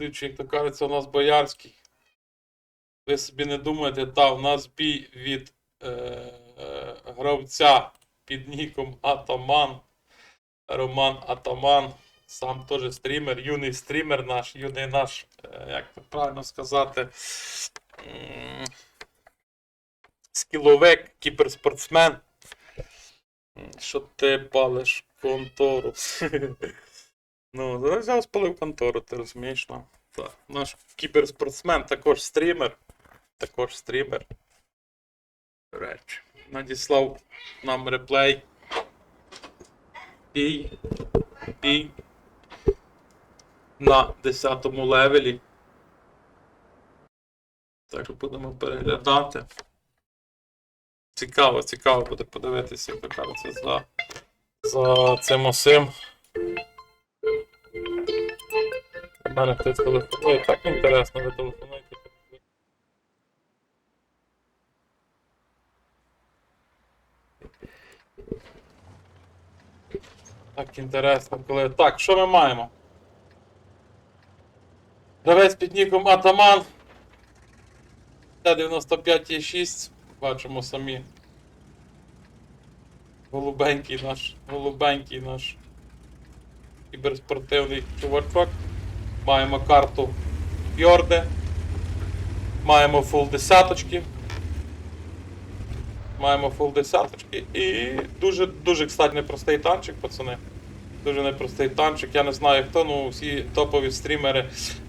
Як то кажеться, у нас боярський. Ви собі не думаєте, та у нас бій від е, е, гравця під ніком Атаман. Роман Атаман. Сам теж стрімер, юний стрімер наш, юний наш, е, як це правильно сказати. м, Скіловик, кіберспортсмен. Що ти палиш контору? Ну, зараз взяв спалив контору, ти розумієш, ну. Так. Наш кіберспортсмен також стрімер. Також стрімер. До речі. Надіслав нам реплей. Бій. Бій. На 10 левелі. Так будемо переглядати. Цікаво, цікаво буде подивитися, як то кажеться, за, за цим усім. Мене хтось телефонує. Так інтересно, ви телефонуєте. Так інтересно, коли. Так, що ми маємо? Гравець під ніком Атаман. Т-95Е6. Бачимо самі. Голубенький наш, голубенький наш кіберспортивний чувачок. Маємо карту Фьорде. Маємо фул десяточки. Маємо фул десяточки. І дуже, дуже, кстати, непростий танчик, пацани. Дуже непростий танчик. Я не знаю хто, ну всі топові стрімери,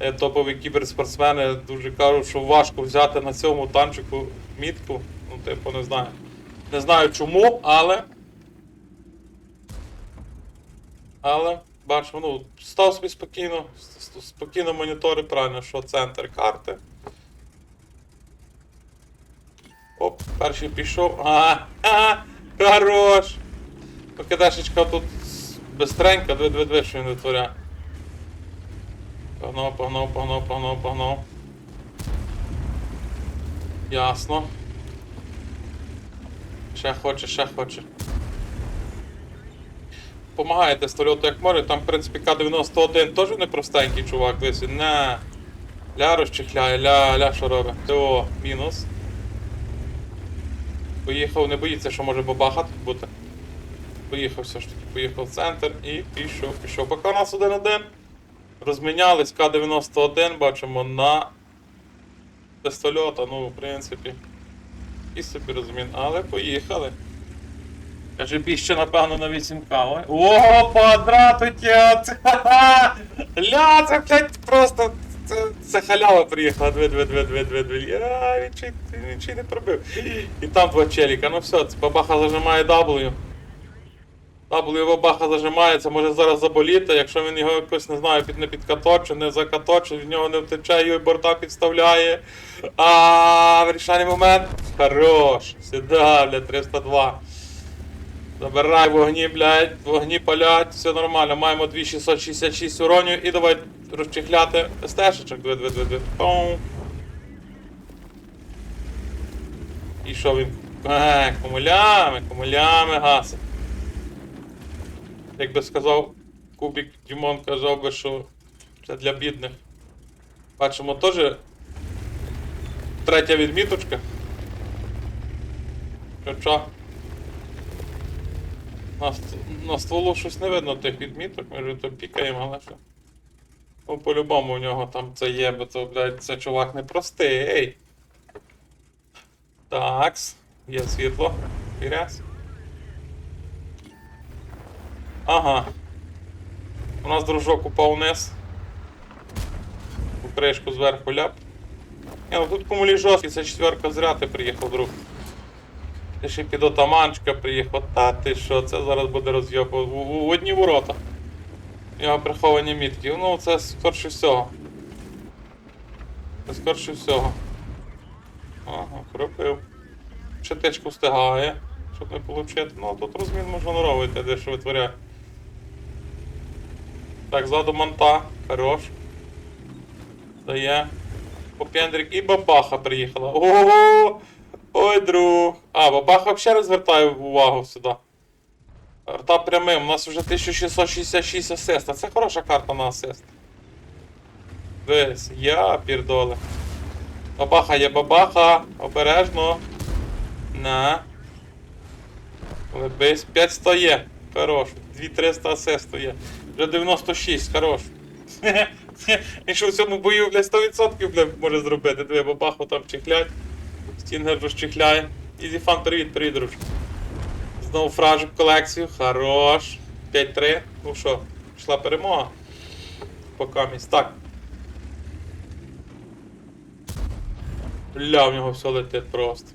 е, топові кіберспортсмени дуже кажуть, що важко взяти на цьому танчику мітку. Ну, типу, не знаю. Не знаю чому, але. Але, бачимо, ну, став собі спокійно, спокійно монітори, правильно, що центр карти. Оп, перший пішов. А, а, хорош! ПКДшечка тут бистренько, дві дві дві що він витворяє. Погнав, погнав, погнав, погнав, погнав. Ясно. Ще хоче, ще хоче. Помагаєте стольоту як може, там, в принципі, К-91 теж непростенький чувак, дивись, не. Ля розчихляє, ля, ля що робить. О, мінус. Поїхав, не боїться, що може бабахат бути. Поїхав все ж таки, поїхав в центр і пішов, пішов. Поки у нас 1-1. Розмінялись К-91, бачимо на пістольота, ну, в принципі. І собі розмін, але поїхали. Каже, більше, напевно, на 8К. Ой. О, квадрат утєць! Ля, це, блядь, просто. Це, це халява приїхала. Дві, дві, дві, дві, дві, дві. Я, він чи, не пробив. І там два челіка. Ну все, бабаха зажимає W. W бабаха зажимається, може зараз заболіти, якщо він його якось не знаю, під не підкаточить, не закаточить, від нього не втече, його борта підставляє. А вирішальний момент. Хорош. Сюда, блядь, 302. Забирай вогні, блядь, вогні палять, все нормально. Маємо 2666 уронів і давай розчехляти стежечок. Дві, дві, дві, дві. Пум. І що він? Е, комулями, комулями гасить. Як би сказав Кубік Дімон казав би, що це для бідних. Бачимо теж третя відміточка. Хоча на, на стволу щось не видно тих відміток, ми вже то пікаємо, але що. Ну, по-любому у нього там це є, бо то, блядь, це чувак непростий. Такс. Є світло. Піряс. Ага. У нас дружок упав вниз. У кришку зверху ляп. Ні, ну тут кумулі жорсткий, це четверка зря ти приїхав, друг. Ще під отаманчика приїхав. Та ти що, це зараз буде роз'єб в, в, в одні ворота. У нього приховані мітки. Ну це скорше всього. Це скорше всього. Ага, пробив. Щитичку встигає, щоб не получити. Ну тут розмін можна йти, де що витворяє. Так, ззаду монта, хорош. Дає. Попендрик і бабаха приїхала. Ого! Ой, друг. А, бабаха взагалі розвертає увагу сюди. Карта прямим. У нас вже 1666 асист. А це хороша карта на асист. Весь, я пірдоле. Бабаха є бабаха, обережно. На. Лебись. 500 є. Хорош. 2300 асисту є. Вже 96, хорош. Він що в цьому бою, блядь, 100% блядь, може зробити. Диви, бабаху там чихлять. Стінгер розчихляє. Ізіфан, привіт, привіт, друже. Знову в колекцію. Хорош. 5-3. Ну що, пішла перемога. Пока місць. Так. Бля, в нього все летить просто.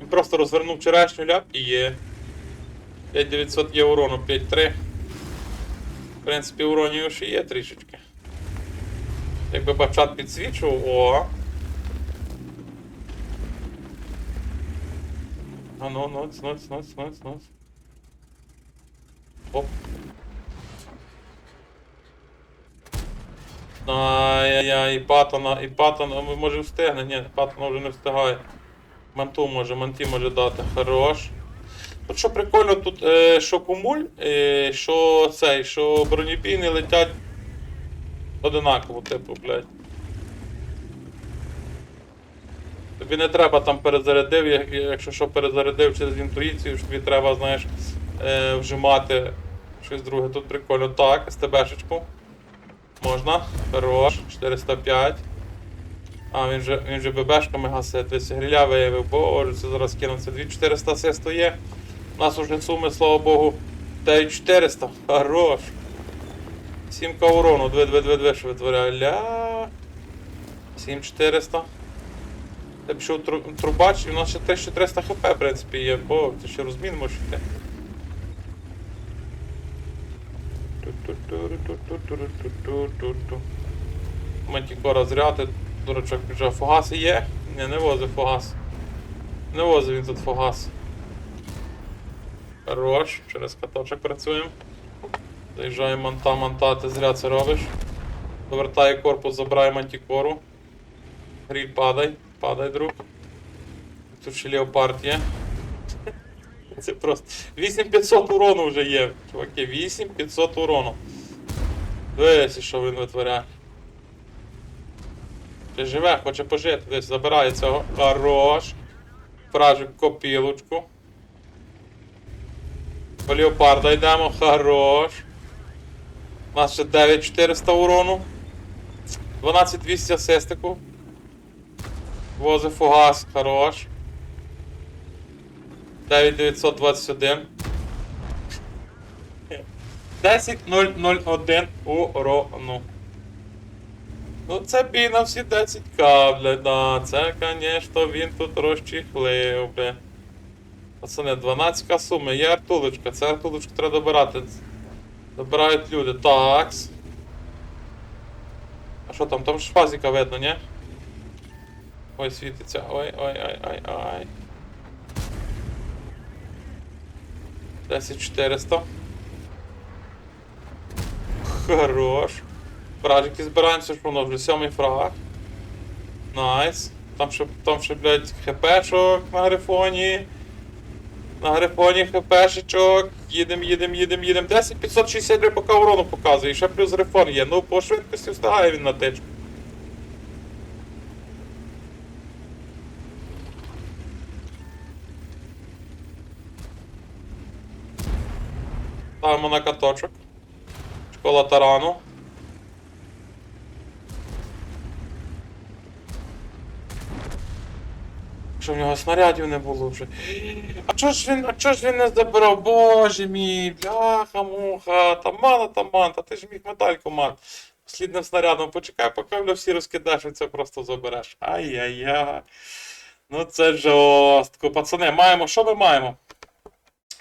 Він просто розвернув черешню ляп і є. 5900 є урону, 5-3. В принципі, уронів ще є трішечки. Якби бачат підсвічував, о. А ну, ноц, ноц, ноц, ноц, ноц. Оп. Ай-яй-яй, і Паттона, і Паттона, м- може встигне, ні, Паттона вже не встигає. Манту може, манті може дати, хорош. От що прикольно, тут е, що кумуль, е, що цей, що бронебійні летять одинаково, типу, блядь. Тобі не треба там перезарядив, якщо що перезарядив через інтуїцію, що тобі треба, знаєш, е, вжимати щось друге. Тут прикольно. Так, СТБшечку. Можна. Хорош. 405. А, він же, він же ББшками гасить. Десь гриля виявив. Боже, це зараз кинуться. 2400 асисту є. У нас уже суми, слава Богу, 9400. Хорош. 7 урону. 2-2-2-2 що витворяє. Ля. 7400. Я пішов тру- трубач, і у нас ще 1300 хп, в принципі, є. Бо ти ще розмін можеш йти. Мантікора зряти, дурачок вже фугаси є? Ні, не возив фугас. Не возив він тут фугас. Хорош, через каточок працюємо. Заїжджає манта, манта, ти зря це робиш. Довертає корпус, забирає мантікору. Гріль, падай, падай, друг. Тут ще леопард є. Це просто. 8500 урону вже є. Чуваки, 8500 урону. Дивись, що він витворяє. Ти живе, хоче пожити, десь забирає цього. Хорош. Фражик копілочку. По леопарда йдемо, хорош. У нас ще 9400 урону. 12200 асистику. Вози фугас, хорош. 9921. 10001 урону. Ну це бій на всі 10к, бля, да. Це, конечно, він тут розчіхлив, бля. Пацани, 12к суми, є артулочка, це артулочку треба добирати. Добирають люди. Такс. А що там? Там ж фазіка видно, ні? Ой, світиться. Ой, ой, ой, ой, ой. 10400. Хорош. Фражики збираємося, що воно вже сьомий фраг. Найс. Там ще, там ще, блядь, хпшок на грифоні. На грифоні хпшечок. Їдем, їдем, їдем, їдем. 10 563 поки урону показує. І ще плюс грифон є. Ну, по швидкості встигає він на тичку. Ставимо на каточок. Школа тарану. Що в нього снарядів не було вже. А чого ж він, а чого ж він не забрав? Боже мій, бляха, муха, таман, таман, та ти ж міг медальку мати. Слідним снарядом почекай, поки бля, всі розкидаєш, і це просто забереш. Ай-яй-яй. Ну це жорстко. Пацани, маємо, що ми маємо?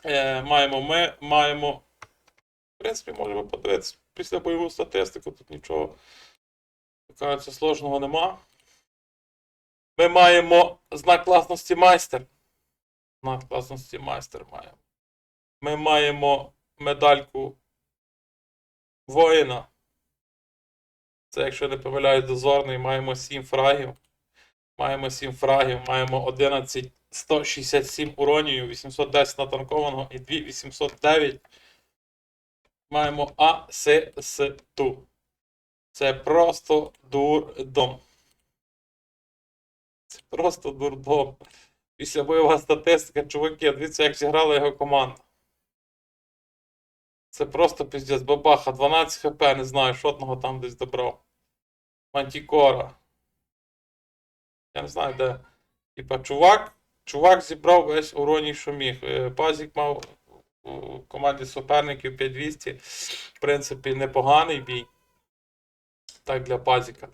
Е, маємо, ми маємо. В принципі, можемо подивитися після бойову статистику, тут нічого кажеться, сложного нема. Ми маємо знак класності майстер. Знак класності майстер маємо. Ми маємо медальку воїна. Це, якщо не помиляюсь, дозорний, маємо 7 фрагів. Маємо 7 фрагів, маємо 11 167 уронів, 810 натанкованого і 2809. Маємо асисту. Це просто дурдом. Це просто дурдом. Після бойова статистика, чуваки, дивіться, як зіграла його команда. Це просто піздець. Бабаха, 12 хп, не знаю, шотного там десь добрав. Мантікора. Я не знаю, де. Типа, чувак, чувак зібрав весь уроній, що міг. Е, Пазік мав команді суперників 5200. В принципі, непоганий бій. Так, для пазіка.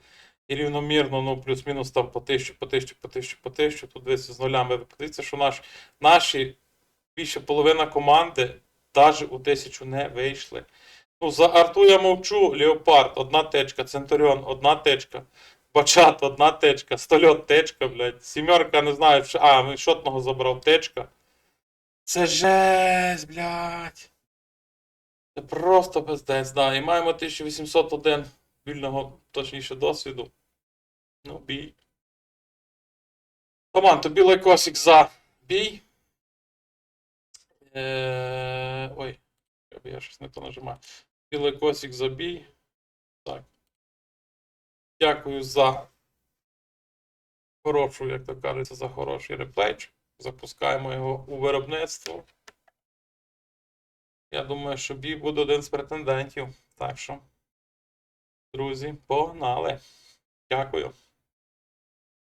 І рівномірно, ну, плюс-мінус там по 1000, по 1000, по 1000, по 1000. Тут десь з нулями. Подивіться, що наш, наші більше половина команди навіть у 1000 не вийшли. Ну, за арту я мовчу, Леопард, одна течка, Центуріон, одна течка. Бачат, одна течка, стольот течка, блядь. Сімерка, не знаю, а, шотного забрав течка. Це жесть, блядь. Це просто пиздець, да. І маємо 1801 вільного, точніше, досвіду. Ну, бій. Команд, тобі лайкосик за бій. Е... Ой, я щось не то нажимаю. Тобі лайкосик за бій. Так. Дякую за хорошу, як то кажеться, за хороший реплейчик. Запускаємо його у виробництво. Я думаю, що бій буде один з претендентів. Так що, друзі, погнали. Дякую.